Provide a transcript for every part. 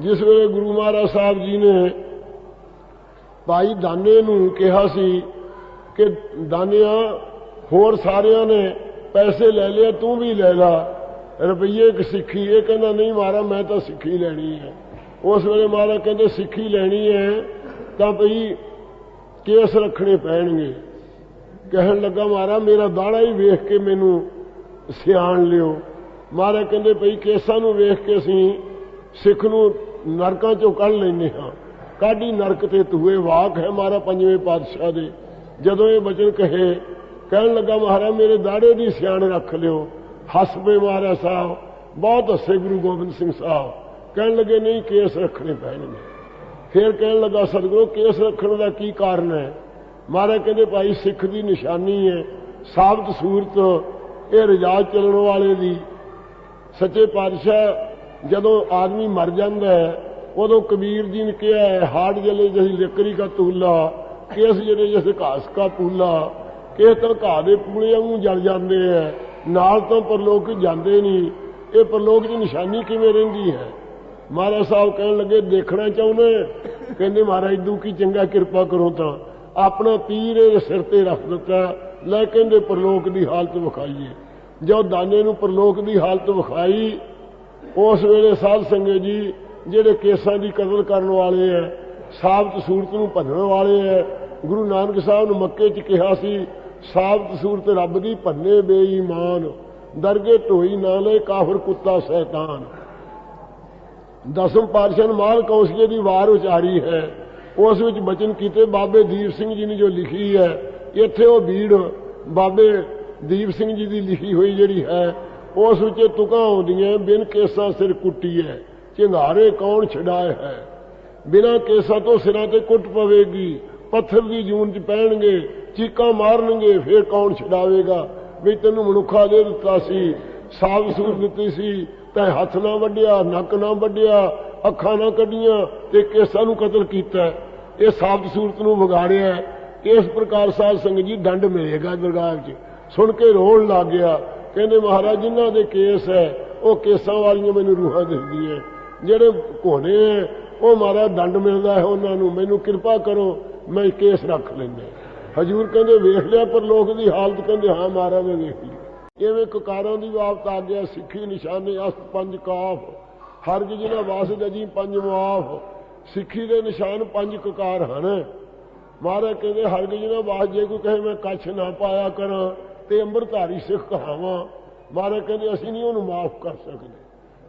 ਜਿਸ ਵੇਲੇ ਗੁਰੂ ਮਹਾਰਾਜ ਸਾਹਿਬ ਜੀ ਨੇ ਭਾਈ ਦਾਨੇ ਨੂੰ ਕਿਹਾ ਸੀ ਕਿ ਦਾਨਿਆ, ਹੋਰ ਸਾਰਿਆਂ ਨੇ ਪੈਸੇ ਲੈ ਲਿਆ ਤੂੰ ਵੀ ਲੈ ਲਾ। ਰੁਪਈਏ ਇੱਕ ਸਿੱਖੀ, ਇਹ ਕਹਿੰਦਾ, ਨਹੀਂ ਮਾਰਾ ਮੈਂ ਤਾਂ ਸਿੱਖੀ ਲੈਣੀ ਹੈ। ਉਸ ਵੇਲੇ ਮਹਾਰਾਜ ਕਹਿੰਦੇ, ਸਿੱਖੀ ਲੈਣੀ ਹੈ ਤਾਂ ਭਈ ਕੇਸ ਰੱਖਣੇ ਪੈਣਗੇ। ਕਹਿਣ ਲੱਗਾ ਮਾਰਾ ਮੇਰਾ ਦਾੜਾ ਹੀ ਵੇਖ ਕੇ ਮੈਨੂੰ ਸਿਆਣ ਲਿਓ। ਮਹਾਰਾਜ ਕਹਿੰਦੇ, ਭਈ ਕੇਸਾਂ ਨੂੰ ਵੇਖ ਕੇ ਅਸੀਂ ਸਿੱਖ ਨੂੰ ਨਰਕਾਂ ਚੋਂ ਕੱਢ ਲੈਨੇ ਹਾਂ। ਕਾਢੀ ਨਰਕ ਤੇ ਤੂਏ ਵਾਕ ਹੈ ਮਾਰਾ ਪੰਜਵੇਂ ਪਾਤਸ਼ਾਹ ਦੇ। ਜਦੋਂ ਇਹ ਬਚਨ ਕਹੇ, ਕਹਿਣ ਲੱਗਾ, ਮਹਾਰਾਜ, ਮੇਰੇ ਦਾੜੇ ਦੀ ਸਿਆਣ ਰੱਖ ਲਿਓ। ਹੱਸ ਪਏ ਮਹਾਰਾਜ ਸਾਹਿਬ, ਬਹੁਤ ਹੱਸੇ ਗੁਰੂ ਗੋਬਿੰਦ ਸਿੰਘ ਸਾਹਿਬ। ਕਹਿਣ ਲੱਗੇ, ਨਹੀਂ, ਕੇਸ ਰੱਖਣੇ ਪੈਣਗੇ। ਫਿਰ ਕਹਿਣ ਲੱਗਾ, ਸਤਿਗੁਰੂ, ਕੇਸ ਰੱਖਣ ਦਾ ਕੀ ਕਾਰਨ ਹੈ? ਮਹਾਰਾਜ ਕਹਿੰਦੇ, ਭਾਈ, ਸਿੱਖ ਦੀ ਨਿਸ਼ਾਨੀ ਹੈ। ਸਾਬਤ ਸੂਰਤ, ਇਹ ਰਜਾਜ ਚੱਲਣ ਵਾਲੇ ਦੀ। ਸੱਚੇ ਪਾਤਸ਼ਾਹ ਜਦੋਂ ਆਦਮੀ ਮਰ ਜਾਂਦਾ ਹੈ, ਉਦੋਂ ਕਬੀਰ ਜੀ ਨੇ ਕਿਹਾ ਹੈ, ਹਾੜ ਜਲੇ ਜੈਸੀ ਲੱਕੜੀ ਦਾ ਤੂਲਾ ਕੇਸ ਜਿਹੜੇ ਜੈਸੇ ਘਾਸ ਦਾ ਪੂਲਾ ਕੇਸ ਤਾਂ ਘਾਹ ਦੇ ਪੂਲੇ ਨੂੰ ਜਲ ਜਾਂਦੇ ਹੈ, ਨਾਲ ਤਾਂ ਪਰਲੋਕ ਜਾਂਦੇ ਨਹੀਂ, ਇਹ ਪਰਲੋਕ ਦੀ ਨਿਸ਼ਾਨੀ ਕਿਵੇਂ ਰਹਿੰਦੀ ਹੈ? ਮਹਾਰਾਜ ਸਾਹਿਬ ਕਹਿਣ ਲੱਗੇ, ਦੇਖਣਾ ਚਾਹੁੰਦੇ ਕਹਿੰਦੇ ਮਹਾਰਾਜ ਦੂ ਕੀ ਚੰਗਾ ਕਿਰਪਾ ਕਰੋ ਤਾਂ, ਆਪਣਾ ਤੀਰ ਇਹਦੇ ਸਿਰ ਤੇ ਰੱਖ ਦਿੱਤਾ, ਲੈ ਕਹਿੰਦੇ ਪਰਲੋਕ ਦੀ ਹਾਲਤ ਵਿਖਾਈਏ। ਜਦੋਂ ਦਾਨੇ ਨੂੰ ਪਰਲੋਕ ਦੀ ਹਾਲਤ ਵਿਖਾਈ ਉਸ ਵੇਲੇ ਸਾਧ ਸੰਗਤ ਜੀ, ਜਿਹੜੇ ਕੇਸਾਂ ਦੀ ਕਤਲ ਕਰਨ ਵਾਲੇ ਐ, ਸਾਬਤ ਸੂਰਤ ਨੂੰ ਭੰਨਣ ਵਾਲੇ ਐ, ਗੁਰੂ ਨਾਨਕ ਸਾਹਿਬ ਨੂੰ ਮੱਕੇ 'ਚ ਕਿਹਾ ਸੀ, ਸਾਬਤ ਸੂਰਤ ਰੱਬ ਦੀ ਭੰਨੇ ਬੇਈਮਾਨ, ਦਰਗੇ ਢੋਈ ਨਾ ਲੈ ਕਾਫਰ ਕੁੱਤਾ ਸ਼ੈਤਾਨ। ਦਸਮ ਪਾਤਸ਼ਾਹ ਮਾਲ ਕੌਸ਼ੀਏ ਦੀ ਵਾਰ ਉਚਾਰੀ ਹੈ। ਉਸ ਵਿੱਚ ਬਚਨ ਕੀਤੇ ਬਾਬੇ ਦੀਪ ਸਿੰਘ ਜੀ ਨੇ ਜੋ ਲਿਖੀ ਹੈ, ਇੱਥੇ ਉਹ ਬੀੜ ਬਾਬੇ ਦੀਪ ਸਿੰਘ ਜੀ ਦੀ ਲਿਖੀ ਹੋਈ ਜਿਹੜੀ ਹੈ ਉਸ ਵਿੱਚ ਤੁਕਾਂ ਆਉਂਦੀਆਂ ਬਿਨ ਕੇਸਾਂ ਸਿਰ ਕੁੱਟੀ ਹੈ। ਚਿੰਗਾਰੇ ਕੌਣ ਛਡਾਏ ਹੈ? ਬਿਨਾ ਕੇਸਾਂ ਤੋਂ ਸਿਰਾਂ ਤੇ ਕੁੱਟ ਪਵੇਗੀ। ਪੱਥਰ ਦੀ ਜੂਨ ਚ ਪੈਣਗੇ, ਚੀਕਾਂ ਮਾਰਨਗੇ, ਫੇਰ ਕੌਣ ਛਡਾਵੇਗਾ? ਵੀ ਤੈਨੂੰ ਮਨੁੱਖਾ ਦੇ ਦਿੱਤਾ ਸੀ ਸਾਬ ਸੂਰ ਦਿੱਤੀ ਸੀ, ਤੈ ਹੱਥ ਨਾ ਵੱਢਿਆ, ਨੱਕ ਨਾ ਵੱਢਿਆ, ਅੱਖਾਂ ਨਾ ਕੱਢੀਆਂ ਤੇ ਕੇਸਾਂ ਨੂੰ ਕਤਲ ਕੀਤਾ ਇਹ ਸਾਫ਼ ਸੂਰਤ ਨੂੰ ਵਿਗਾੜਿਆ ਇਸ ਪ੍ਰਕਾਰ ਸਾਧ ਸੰਗਤ ਜੀ ਡੰਡ ਮਿਲੇਗਾ ਦਰਗਾਹ 'ਚ। ਸੁਣ ਕੇ ਰੋਣ ਲੱਗ ਗਿਆ। ਕਹਿੰਦੇ ਮਹਾਰਾਜ, ਜਿਨ੍ਹਾਂ ਦੇ ਕੇਸ ਹੈ, ਉਹ ਕੇਸਾਂ ਵਾਲੀਆਂ ਮੈਨੂੰ ਰੂਹਾਂ ਦਿਖਦੀਆਂ ਜਿਹੜੇ ਕੋਨੇ ਹੈ ਉਹ ਮਹਾਰਾਜ ਦੰਡ ਮਿਲਦਾ ਹੈ ਉਹਨਾਂ ਨੂੰ। ਮੈਨੂੰ ਕਿਰਪਾ ਕਰੋ, ਮੈਂ ਕੇਸ ਰੱਖ ਲੈਂਦਾ ਹਜੂਰ ਕਹਿੰਦੇ, ਵੇਖ ਲਿਆ, ਪਰ ਲੋਕ ਦੀ ਹਾਲਤ ਕਹਿੰਦੇ, ਹਾਂ ਮਹਾਰਾਜ ਨੇ ਵੇਖ ਲਈ ਇਵੇਂ ਕਕਾਰਾਂ ਦੀ ਬਾਤ ਆ ਗਿਆ, ਸਿੱਖੀ ਨਿਸ਼ਾਨੇ, ਅਸਤ ਪੰਜ ਕਾਫ ਹਰ ਜਿਨਾ ਵਾਸਦ ਅਜੀ ਪੰਜ ਮੁਆਫ, ਸਿੱਖੀ ਦੇ ਨਿਸ਼ਾਨ ਪੰਜ ਕਕਾਰ ਹਨ। ਮਹਾਰਾਜ ਕਹਿੰਦੇ ਹਰ ਜਿਨਾ ਵਾਸ ਜੇ ਕੋਈ ਕਹੇ, ਮੈਂ ਕੱਛ ਨਾ ਪਾਇਆ ਕਰਾਂ ਤੇ ਅੰਮ੍ਰਿਤਧਾਰੀ ਸਿੱਖ ਕਹਾਵਾਂ ਮਹਾਰਾਜ ਕਹਿੰਦੇ ਅਸੀਂ ਨਹੀਂ ਉਹਨੂੰ ਮਾਫ ਕਰ ਸਕਦੇ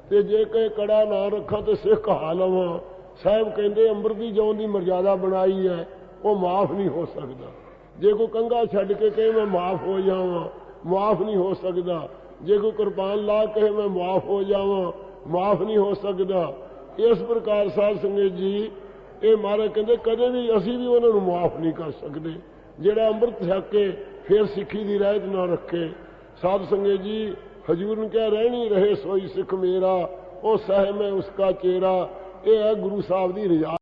ਤੇ ਜੇ ਕਹੇ ਕੜਾ ਨਾ ਰੱਖਾਂ ਤੇ ਸਿੱਖ ਕਹਾ ਲਵਾਂ ਸਾਹਿਬ ਕਹਿੰਦੇ ਅੰਮ੍ਰਿਤ ਦੀ ਜੌਂ ਦੀ ਮਰਜ਼ਾਦਾ ਬਣਾਈ ਹੈ ਉਹ ਮਾਫ ਨਹੀਂ ਹੋ ਸਕਦਾ ਜੇ ਕੋਈ ਕੰਗਾ ਛੱਡ ਕੇ ਕਹੇ ਮੈਂ ਮਾਫ ਹੋ ਜਾਵਾਂ ਮਾਫ ਨਹੀਂ ਹੋ ਸਕਦਾ ਜੇ ਕੋਈ ਕੁਰਬਾਨ ਲਾ ਕਹੇ ਮੈਂ ਮਾਫ ਹੋ ਜਾਵਾਂ ਮਾਫ ਨਹੀਂ ਹੋ ਸਕਦਾ ਇਸ ਪ੍ਰਕਾਰ ਸਾਧ ਸੰਗਤ ਜੀ ਇਹ ਮਹਾਰਾਜ ਕਹਿੰਦੇ ਕਦੇ ਵੀ ਅਸੀਂ ਵੀ ਉਹਨਾਂ ਨੂੰ ਮਾਫ ਨਹੀਂ ਕਰ ਸਕਦੇ ਜਿਹੜਾ ਅੰਮ੍ਰਿਤ ਛਕ ਕੇ ਫਿਰ ਸਿੱਖੀ ਦੀ ਰਹਿਤ ਨਾ ਰੱਖੇ। ਸਾਧ ਸੰਗਤ ਜੀ, ਹਜੂਰ ਨੂੰ ਕਹਿ ਰਹਿਣੀ, ਰਹੇ ਸੋਈ ਸਿੱਖ ਮੇਰਾ, ਉਹ ਸਹਿ ਮੈਂ ਉਸਕਾ ਚੇਰਾ। ਇਹ ਹੈ ਗੁਰੂ ਸਾਹਿਬ ਦੀ ਰਜਾ।